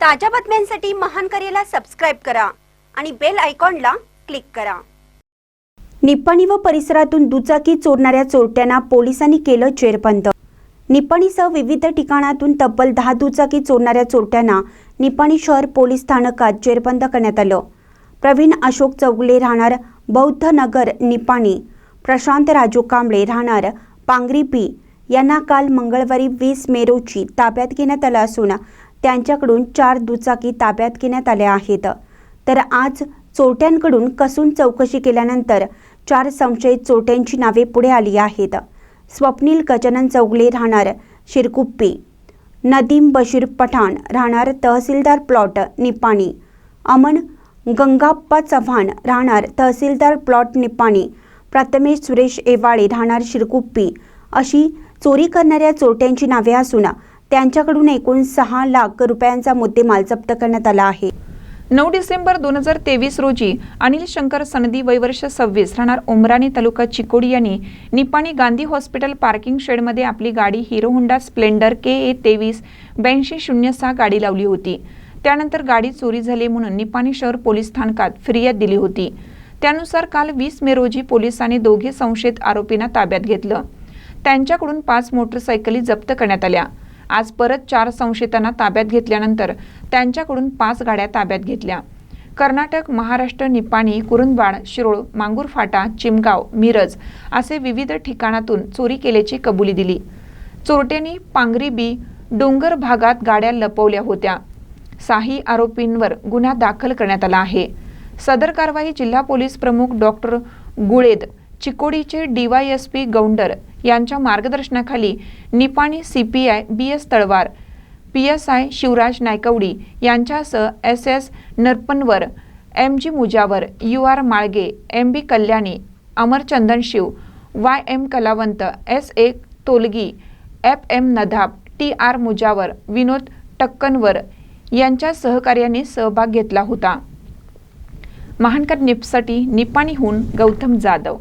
ताज्या बातम्यांसाठी महान करेला सबस्क्राईब करा आणि बेल आयकॉनला क्लिक करा. निपाणी व परिसरातून दुचाकी चोरणाऱ्या चोरट्यांना पोलिसांनी केलं जेरबंद. निपाणीसह विविध ठिकाणातून तब्बल दहा दुचाकी चोरणाऱ्या चोरट्यांना निपाणी शहर पोलीस स्थानकात जेरबंद करण्यात आलं. प्रवीण अशोक चौगले राहणार बौद्ध नगर निपाणी प्रशांत राजू कांबळे राहणार पांगरी पी. यांना काल मंगळवारी वीस मे रोजी ताब्यात घेण्यात आलं असून त्यांच्याकडून चार दुचाकी ताब्यात घेण्यात आल्या आहेत. तर आज चोरट्यांकडून कसून चौकशी केल्यानंतर चार संशयित चोरट्यांची नावे पुढे आली आहेत. स्वप्नील गजानन चौगले राहणार शिरकुप्पी. नदीम बशीर पठाण राहणार तहसीलदार प्लॉट निपाणी. अमन गंगाप्पा चव्हाण राहणार तहसीलदार प्लॉट निपाणी. प्रथमेश सुरेश एवाळे राहणार शिरकुप्पी. अशी चोरी करणाऱ्या चोरट्यांची नावे असून त्यांच्याकडून एकूण सहा लाख रुपयांचा मुद्देमाल जप्त करण्यात आला आहे. नऊ डिसेंबर दोन हजार तेवीस रोजी अनिल शंकर सनदी वयवर्ष सव्वीस राहणार उमराणी तालुका चिकोडी यांनी निपाणी गांधी हॉस्पिटल पार्किंग शेडमध्ये आपली गाडी Hero Honda Splendor K A तेवीस ब्याऐंशी शून्य सहा गाडी लावली होती. त्यानंतर गाडी चोरी झाली म्हणून निपाणी शहर पोलीस स्थानकात फिर्याद दिली होती. त्यानुसार काल वीस मे रोजी पोलिसांनी दोघे संशयित आरोपींना ताब्यात घेतलं. त्यांच्याकडून पाच मोटरसायकली जप्त करण्यात आल्या. आज परत चार संशयितांना ताब्यात घेतल्यानंतर त्यांच्याकडून पाच गाड्या ताब्यात घेतल्या. कर्नाटक महाराष्ट्र निपाणी कुरुंदवाड शिरोळ मांगूर फाटा चिमगाव मिरज असे विविध ठिकाणातून चोरी केल्याची कबुली दिली. चोरट्यांनी पांगरी बी डोंगर भागात गाड्या लपवल्या होत्या. साही आरोपींवर गुन्हा दाखल करण्यात आला आहे. सदर कारवाई जिल्हा पोलीस प्रमुख डॉक्टर गुळेद चिकोडीचे डीवायएसपी गौंडर यांच्या मार्गदर्शनाखाली Nipani C P I B S Talwar P S I Shivraj Naikwadi यांच्यासह S S Narpanwar M G Mujawar U R Malge M B Kalyani Amarchandan Shiv Y M Kalawant S A Tolgi F M Nadaf T R Mujawar Vinod Takkanwar यांच्या सहकार्याने सहभाग घेतला होता. महानकर निपसाठी निपाणीहून गौतम जाधव.